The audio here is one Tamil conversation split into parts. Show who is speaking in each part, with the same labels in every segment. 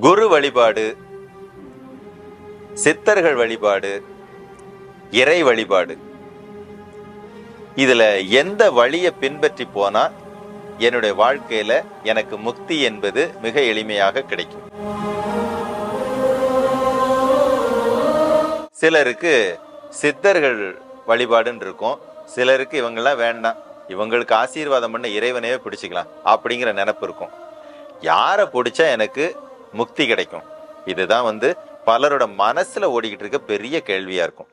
Speaker 1: குரு வழிபாடு சித்தர்கள் வழிபாடு இறை வழிபாடு. இதுல எந்த வழியை பின்பற்றி போனா என்னுடைய வாழ்க்கையில எனக்கு முக்தி என்பது மிக எளிமையாக கிடைக்கும். சிலருக்கு சித்தர்கள் வழிபாடுன்னு இருக்கும். சிலருக்கு இவங்கெல்லாம் வேண்டாம். இவங்களுக்கு ஆசீர்வாதம் பண்ண இறைவனையே பிடிச்சிக்கலாம். அப்படிங்கிற நினப்பு இருக்கும். யாரை பிடிச்சா எனக்கு முக்தி கிடைக்கும். இதுதான் வந்து பலரோட மனசுல ஓடிக்கிட்டு இருக்க பெரிய கேள்வியா இருக்கும்.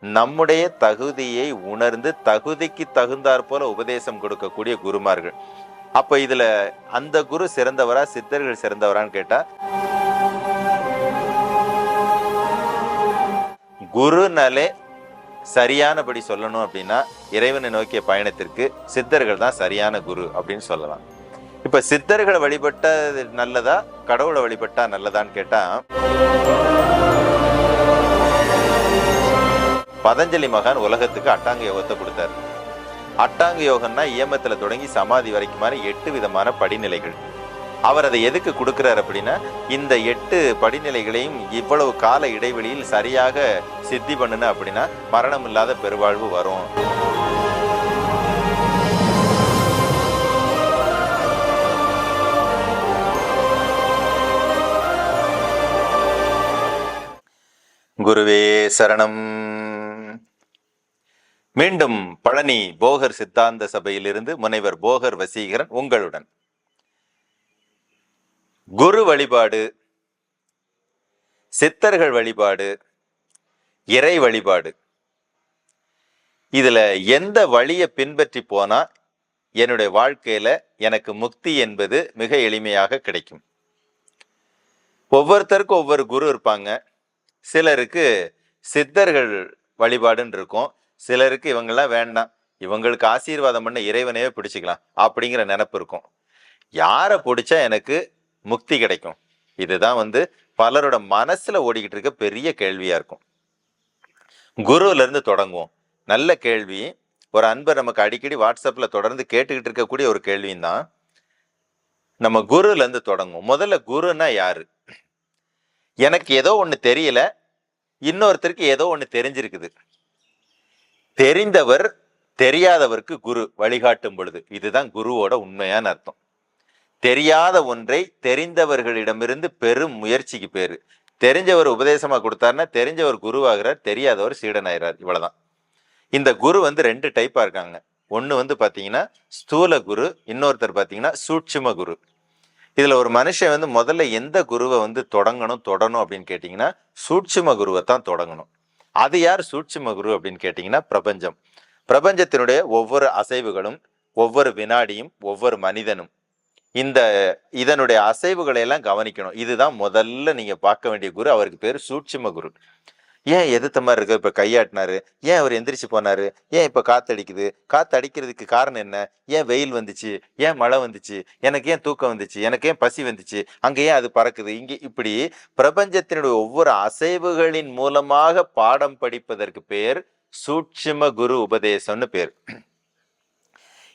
Speaker 1: நம்முடைய தகுதியை உணர்ந்து தகுதிக்கு தகுந்தாற் போல உபதேசம் கொடுக்கக்கூடிய குருமார்கள். அப்ப இதுல அந்த குரு சிறந்தவரா சித்தர்கள் சிறந்தவரான்னு கேட்டா குருனாலே சரியானபடி சொல்லணும் அப்படின்னா இறைவனை நோக்கிய பயணத்திற்கு சித்தர்கள் தான் சரியான குரு அப்படின்னு சொல்லலாம். இப்ப சித்தர்களை வழிபட்டது நல்லதா? கடவுளை வழிபட்டா நல்லதான்னு கேட்டா பதஞ்சலி மகான் உலகத்துக்கு அட்டாங்க யோகத்தை கொடுத்தாரு. அட்டாங்க யோகம்னா இயமத்துல தொடங்கி சமாதி வரைக்குமான எட்டு விதமான படிநிலைகள். அவர் அதை எதுக்கு கொடுக்கிறார் அப்படின்னா இந்த எட்டு படிநிலைகளையும் இவ்வளவு கால இடைவெளியில் சரியாக சித்தி பண்ணுன அப்படின்னா மரணம் இல்லாத பெருவாழ்வு வரும். குருவே சரணம். மீண்டும் பழனி போகர் சித்தாந்த சபையிலிருந்து முனைவர் போகர் வசீகரன் உங்களுடன். குரு வழிபாடு சித்தர்கள் வழிபாடு இறை வழிபாடு. இதில் எந்த வழியை பின்பற்றி போனால் என்னுடைய வாழ்க்கையில் எனக்கு முக்தி என்பது மிக எளிமையாக கிடைக்கும். ஒவ்வொருத்தருக்கும் ஒவ்வொரு குரு இருப்பாங்க. சிலருக்கு சித்தர்கள் வழிபாடுன்னு இருக்கும். சிலருக்கு இவங்கெல்லாம் வேண்டாம். இவங்களுக்கு ஆசீர்வாதம் பண்ண இறைவனையே பிடிச்சிக்கலாம். அப்படிங்கிற நினப்பு இருக்கும். யாரை பிடிச்சா எனக்கு முக்தி கிடைக்கும். இதுதான் வந்து பலரோட மனசுல ஓடிக்கிட்டு இருக்க பெரிய கேள்வியா இருக்கும். குருவுல இருந்து தொடங்குவோம். நல்ல கேள்வி. ஒரு அன்பர் நமக்கு அடிக்கடி வாட்ஸ்அப்ல தொடர்ந்து கேட்டுக்கிட்டு இருக்கக்கூடிய ஒரு கேள்வியும் தான். நம்ம குருல இருந்து தொடங்குவோம். முதல்ல குருன்னா யாரு? எனக்கு ஏதோ ஒன்று தெரியல. இன்னொருத்தருக்கு ஏதோ ஒன்று தெரிஞ்சிருக்குது. தெரிந்தவர் தெரியாதவருக்கு குரு வழிகாட்டும் பொழுது. இதுதான் குருவோட உண்மையான அர்த்தம். தெரியாத ஒன்றை தெரிந்தவர்களிடமிருந்து பெரும் முயற்சிக்கு பேரு. தெரிஞ்சவர் உபதேசமா கொடுத்தாருன்னா தெரிஞ்சவர் குருவாகிறார் தெரியாதவர் சீடனாகிறார் இவ்வளவுதான். இந்த குரு வந்து ரெண்டு டைப்பா இருக்காங்க. ஒன்று வந்து பார்த்தீங்கன்னா ஸ்தூல குரு இன்னொருத்தர் பார்த்தீங்கன்னா சூட்சும குரு. இதில் ஒரு மனுஷன் வந்து முதல்ல எந்த குருவை வந்து தொடங்கணும் தொடணும் அப்படின்னு கேட்டிங்கன்னா சூட்சும குருவை தான் தொடங்கணும். அது யார் சூட்சும குரு அப்படின்னு கேட்டிங்கன்னா பிரபஞ்சம். பிரபஞ்சத்தினுடைய ஒவ்வொரு அசைவுகளும் ஒவ்வொரு வினாடியும் ஒவ்வொரு மனிதனும். இந்த இதனுடைய அசைவுகளை எல்லாம் கவனிக்கணும். இதுதான் முதல்ல நீங்க பார்க்க வேண்டிய குரு. அவருக்கு பேர் சூட்சிம குரு. ஏன் எதிர்த்த மாதிரி இருக்கு? இப்ப கையாட்டினாரு. ஏன் அவர் எந்திரிச்சு போனாரு? ஏன் இப்ப காத்தடிக்குது? காத்து அடிக்கிறதுக்கு காரணம் என்ன? ஏன் வெயில் வந்துச்சு? ஏன் மழை வந்துச்சு? எனக்கு ஏன் தூக்கம் வந்துச்சு? எனக்கு ஏன் பசி வந்துச்சு? அங்க ஏன் அது பறக்குது? இங்கே இப்படி பிரபஞ்சத்தினுடைய ஒவ்வொரு அசைவுகளின் மூலமாக பாடம் படிப்பதற்கு பேர் சூட்சும குரு உபதேசம்னு பேர்.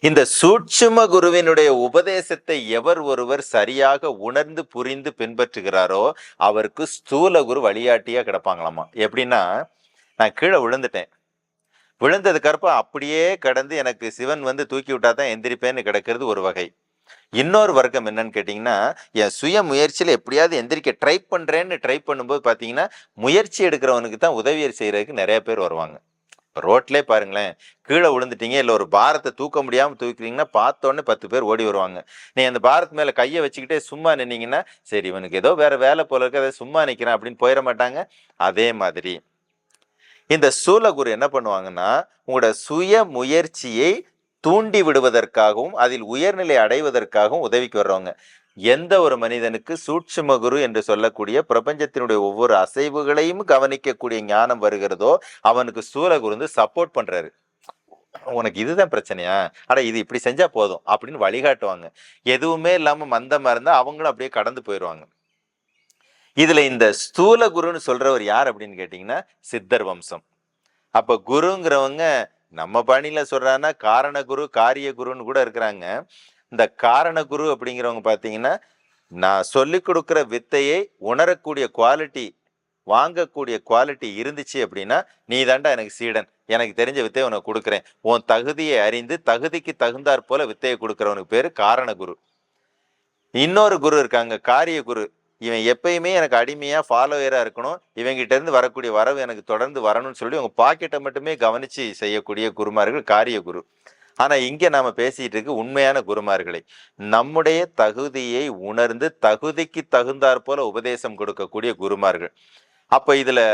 Speaker 1: இந்த சூட்சும குருவினுடைய உபதேசத்தை எவர் ஒருவர் சரியாக உணர்ந்து புரிந்து பின்பற்றுகிறாரோ அவருக்கு ஸ்தூல குரு வழிகாட்டியா கிடப்பாங்களாமா. எப்படின்னா நான் கீழே விழுந்துட்டேன். விழுந்ததுக்கப்புறம் அப்படியே கடந்து எனக்கு சிவன் வந்து தூக்கி விட்டா தான் எந்திரிப்பேன்னு கிடக்கிறது ஒரு வகை. இன்னொரு வர்க்கம் என்னன்னு கேட்டிங்கன்னா என் சுய முயற்சியில் எப்படியாவது எந்திரிக்க ட்ரை பண்ணுறேன்னு ட்ரை பண்ணும்போது பார்த்தீங்கன்னா முயற்சி எடுக்கிறவனுக்கு தான் உதவியர் செய்கிறதுக்கு நிறைய பேர் வருவாங்க. ரோட்லேயே பாருங்களேன். கீழே விழுந்துட்டீங்க இல்லை ஒரு பாரத்தை தூக்க முடியாமல் தூக்கிறீங்கன்னா பார்த்தோன்னே பத்து பேர் ஓடி வருவாங்க. நீ அந்த பாரத் மேலே கையை வச்சுக்கிட்டே சும்மா நின்னீங்கன்னா சரி இவனுக்கு ஏதோ வேறு வேலை போல இருக்கு அதை சும்மா நிற்கிறான் அப்படின்னு போயிட மாட்டாங்க. அதே மாதிரி இந்த சூலகுரு என்ன பண்ணுவாங்கன்னா உங்களோட சுய முயற்சியை தூண்டி விடுவதற்காகவும் அதில் உயர்நிலை அடைவதற்காகவும் உதவிக்கு வர்றவங்க எந்த ஒரு மனிதனுக்கு சூட்சும குரு என்று சொல்லக்கூடிய பிரபஞ்சத்தினுடைய ஒவ்வொரு அசைவுகளையும் கவனிக்கக்கூடிய ஞானம் வருகிறதோ அவனுக்கு சூலகுரு வந்து சப்போர்ட் பண்றாரு. உனக்கு இதுதான் பிரச்சனையா? அட இது இப்படி செஞ்சா போதும் அப்படின்னு வழிகாட்டுவாங்க. எதுவுமே இல்லாம மந்தமா இருந்தா அவங்களும் அப்படியே கடந்து போயிடுவாங்க. இதுல இந்த ஸ்தூல குருன்னு சொல்றவர் யார் அப்படின்னு கேட்டீங்கன்னா சித்தர் வம்சம். அப்ப குருங்கிறவங்க நம்ம பணியில சொல்றாங்கன்னா காரண குரு காரிய குருன்னு கூட இருக்கிறாங்க. இந்த காரண குரு அப்படிங்கிறவங்க பார்த்தீங்கன்னா நான் சொல்லிக் கொடுக்குற வித்தையை உணரக்கூடிய குவாலிட்டி வாங்கக்கூடிய குவாலிட்டி இருந்துச்சு அப்படின்னா நீ தாண்டா எனக்கு சீடன். எனக்கு தெரிஞ்ச வித்தையை உனக்கு கொடுக்குறேன். உன் தகுதியை அறிந்து தகுதிக்கு தகுந்தாற் போல வித்தையை கொடுக்குறவனுக்கு பேர் காரண குரு இன்னொரு குரு இருக்காங்க காரிய குரு இவன் எப்பயுமே எனக்கு அடிமையாக ஃபாலோயராக இருக்கணும். இவங்கிட்ட இருந்து வரக்கூடிய வரவு எனக்கு தொடர்ந்து வரணும்னு சொல்லி உங்கள் பாக்கெட்டை மட்டுமே கவனித்து செய்யக்கூடிய குருமார்கள் காரிய குரு ஆனால் இங்கே நாம் பேசிகிட்டு இருக்கு உண்மையான குருமார்களை. நம்முடைய தகுதியை உணர்ந்து தகுதிக்கு தகுந்தாற் போல உபதேசம் கொடுக்கக்கூடிய குருமார்கள். அப்போ இதில்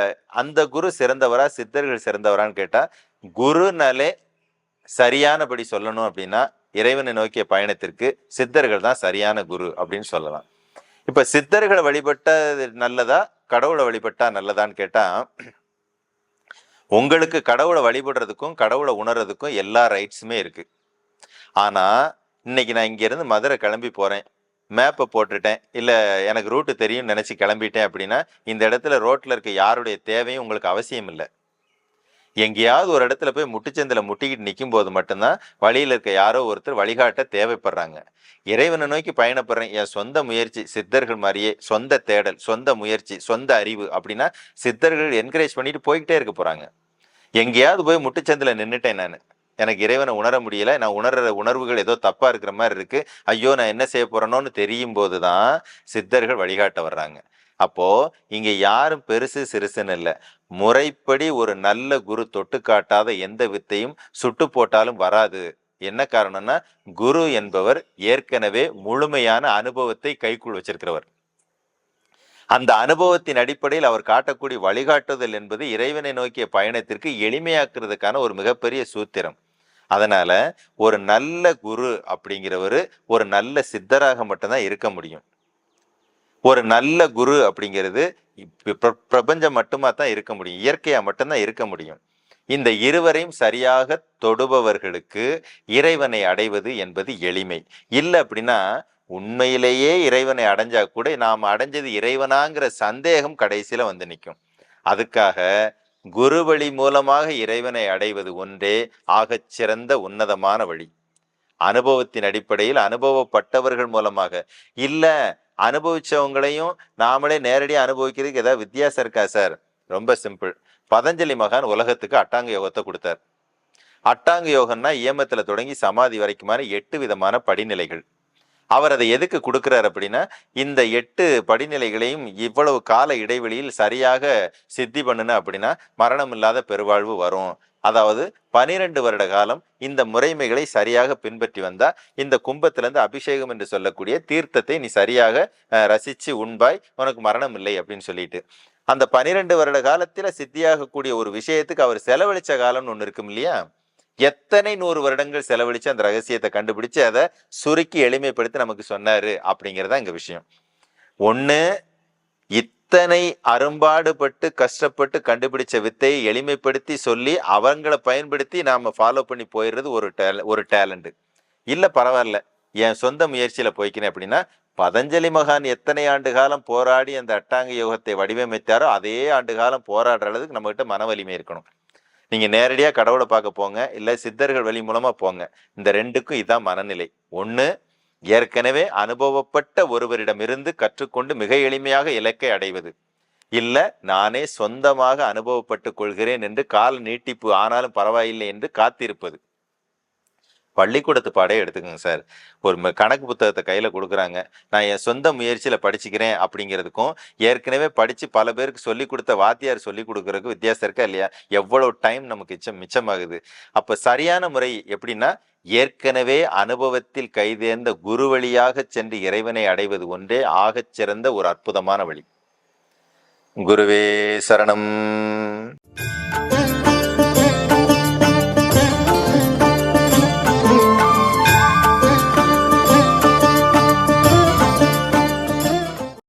Speaker 1: அந்த குரு சிறந்தவரா சித்தர்கள் சிறந்தவரான்னு கேட்டால் குருனாலே சரியானபடி சொல்லணும் அப்படின்னா இறைவனை நோக்கிய பயணத்திற்கு சித்தர்கள் தான் சரியான குரு அப்படின்னு சொல்லலாம். இப்போ சித்தர்களை வழிபட்டது நல்லதா கடவுளை வழிபட்டா நல்லதான்னு கேட்டால் உங்களுக்கு கடவுளை வழிபடுறதுக்கும் கடவுளை உணர்றதுக்கும் எல்லா ரைட்ஸுமே இருக்குது ஆனால் இன்னைக்கு நான் இங்கேருந்து மதுரை கிளம்பி போகிறேன் மேப்பை போட்டுட்டேன். இல்லை எனக்கு ரூட்டு தெரியும்னு நினச்சி கிளம்பிட்டேன் அப்படின்னா இந்த இடத்துல ரோட்டில் இருக்க யாருடைய தேவையும் உங்களுக்கு அவசியம் இல்லை எங்கேயாவது ஒரு இடத்துல போய் முட்டுச்சந்தில் முட்டிக்கிட்டு நிற்கும் போது மட்டும்தான் வழியில் இருக்க யாரோ ஒருத்தர் வழிகாட்ட தேவைப்படுறாங்க. இறைவனை நோக்கி பயணப்படுறேன். என் சொந்த முயற்சி சித்தர்கள் மாதிரியே சொந்த தேடல் சொந்த முயற்சி சொந்த அறிவு அப்படின்னா சித்தர்கள் என்கரேஜ் பண்ணிட்டு போய்கிட்டே இருக்க போகிறாங்க எங்கேயாவது போய் முட்டுச்சந்தில் நின்றுட்டேன் நான். எனக்கு இறைவனை உணர முடியல. நான் உணர்ற உணர்வுகள் ஏதோ தப்பாக இருக்கிற மாதிரி இருக்குது ஐயோ நான் என்ன செய்ய போகிறேனோன்னு தெரியும் போது தான் சித்தர்கள் வழிகாட்ட வர்றாங்க. அப்போ இங்க யாரும் பெருசு சிறுசுன்னு இல்லை. முறைப்படி ஒரு நல்ல குரு தொட்டு காட்டாத எந்த வித்தையும் சுட்டு போட்டாலும் வராது. என்ன காரணம்னா குரு என்பவர் ஏற்கனவே முழுமையான அனுபவத்தை கைக்குள் வச்சிருக்கிறவர். அந்த அனுபவத்தின் அடிப்படையில் அவர் காட்டக்கூடிய வழிகாட்டுதல் என்பது இறைவனை நோக்கிய பயணத்திற்கு எளிமையாக்குறதுக்கான ஒரு மிகப்பெரிய சூத்திரம். அதனால ஒரு நல்ல குரு அப்படிங்கிறவர் ஒரு நல்ல சித்தராக மட்டும்தான் இருக்க முடியும். ஒரு நல்ல குரு அப்படிங்கிறது பிரபஞ்சம் மட்டுமா தான் இருக்க முடியும். இயற்கையா மட்டும்தான் இருக்க முடியும். இந்த இருவரையும் சரியாக தொடுபவர்களுக்கு இறைவனை அடைவது என்பது எளிமை. இல்லை அப்படின்னா உண்மையிலேயே இறைவனை அடைஞ்சா கூட நாம் அடைஞ்சது இறைவனாங்கிற சந்தேகம் கடைசியில் வந்து நிற்கும் அதுக்காக குரு வழி மூலமாக இறைவனை அடைவது ஒன்றே ஆகச்சிறந்த உன்னதமான வழி. அனுபவத்தின் அடிப்படையில் அனுபவப்பட்டவர்கள் மூலமாக. இல்ல அனுபவிச்சவங்களையும் நாமளே நேரடியாக அனுபவிக்கிறதுக்கு ஏதாவது வித்தியாசம் இருக்கா சார்? ரொம்ப சிம்பிள். பதஞ்சலி மகான் உலகத்துக்கு அட்டாங்க யோகத்தை கொடுத்தார். அட்டாங்க யோகம்னா இயமத்துல தொடங்கி சமாதி வரைக்குமான எட்டு விதமான படிநிலைகள். அவர் அதை எதுக்கு கொடுக்குறார் அப்படின்னா இந்த எட்டு படிநிலைகளையும் இவ்வளவு கால இடைவெளியில் சரியாக சித்தி பண்ணுன அப்படின்னா மரணம் இல்லாத பெருவாழ்வு வரும். அதாவது பனிரெண்டு வருட காலம் இந்த முறைமைகளை சரியாக பின்பற்றி வந்தா இந்த கும்பத்திலிருந்து அபிஷேகம் என்று சொல்லக்கூடிய தீர்த்தத்தை நீ சரியாக ரசித்து உண்பாய் உனக்கு மரணம் இல்லை அப்படின்னு சொல்லிட்டு. அந்த பனிரெண்டு வருட காலத்தில் சித்தியாகக்கூடிய ஒரு விஷயத்துக்கு அவர் செலவழிச்ச காலம்னு ஒன்று இருக்கும் இல்லையா? எத்தனை நூறு வருடங்கள் செலவழித்து அந்த ரகசியத்தை கண்டுபிடிச்சு அதை சுருக்கி எளிமைப்படுத்தி நமக்கு சொன்னார் அப்படிங்கிறதா இங்கே விஷயம். ஒன்று இத்தனை அரும்பாடுபட்டு கஷ்டப்பட்டு கண்டுபிடிச்ச வித்தையை எளிமைப்படுத்தி சொல்லி அவங்கள பயன்படுத்தி நாம் ஃபாலோ பண்ணி போயிடுறது ஒரு டேல ஒரு டேலண்ட்டு இல்லை பரவாயில்ல. என் சொந்த முயற்சியில் போய்க்கினேன் அப்படின்னா பதஞ்சலி மகான் எத்தனை ஆண்டு காலம் போராடி அந்த அட்டாங்க யோகத்தை வடிவமைத்தாரோ அதே ஆண்டு காலம் போராடுற அளவுக்கு நம்மகிட்ட மன வலிமை இருக்கணும். நீங்கள் நேரடியாக கடவுளை பார்க்க போங்க இல்லை சித்தர்கள் வழி மூலமாக போங்க. இந்த ரெண்டுக்கும் இதுதான் மனநிலை. ஒன்று ஏற்கனவே அனுபவப்பட்ட ஒருவரிடமிருந்து கற்றுக்கொண்டு மிக எளிமையாக இலக்கை அடைவது. இல்லை நானே சொந்தமாக அனுபவப்பட்டுக் கொள்கிறேன் என்று கால நீட்டிப்பு ஆனாலும் பரவாயில்லை என்று காத்திருப்பது. பள்ளிக்கூடத்து பாடே எடுத்துக்கோங்க சார். ஒரு ம- கணக்கு புத்தகத்தை கையில் கொடுக்குறாங்க. நான் என் சொந்த முயற்சியில் படிச்சுக்கிறேன் அப்படிங்கிறதுக்கும் ஏற்கனவே படித்து பல பேருக்கு சொல்லி கொடுத்த வாத்தியார் சொல்லி கொடுக்குறதுக்கு வித்தியாசம் இருக்கா இல்லையா? எவ்வளோ டைம் நமக்கு மிச்சம் மிச்சமாகுது. அப்போ சரியான முறை எப்படின்னா ஏற்கனவே அனுபவத்தில் கைதேர்ந்த குரு வழியாக சென்று இறைவனை அடைவது ஒன்றே ஆகச் சிறந்த ஒரு அற்புதமான வழி. குருவே சரணம்.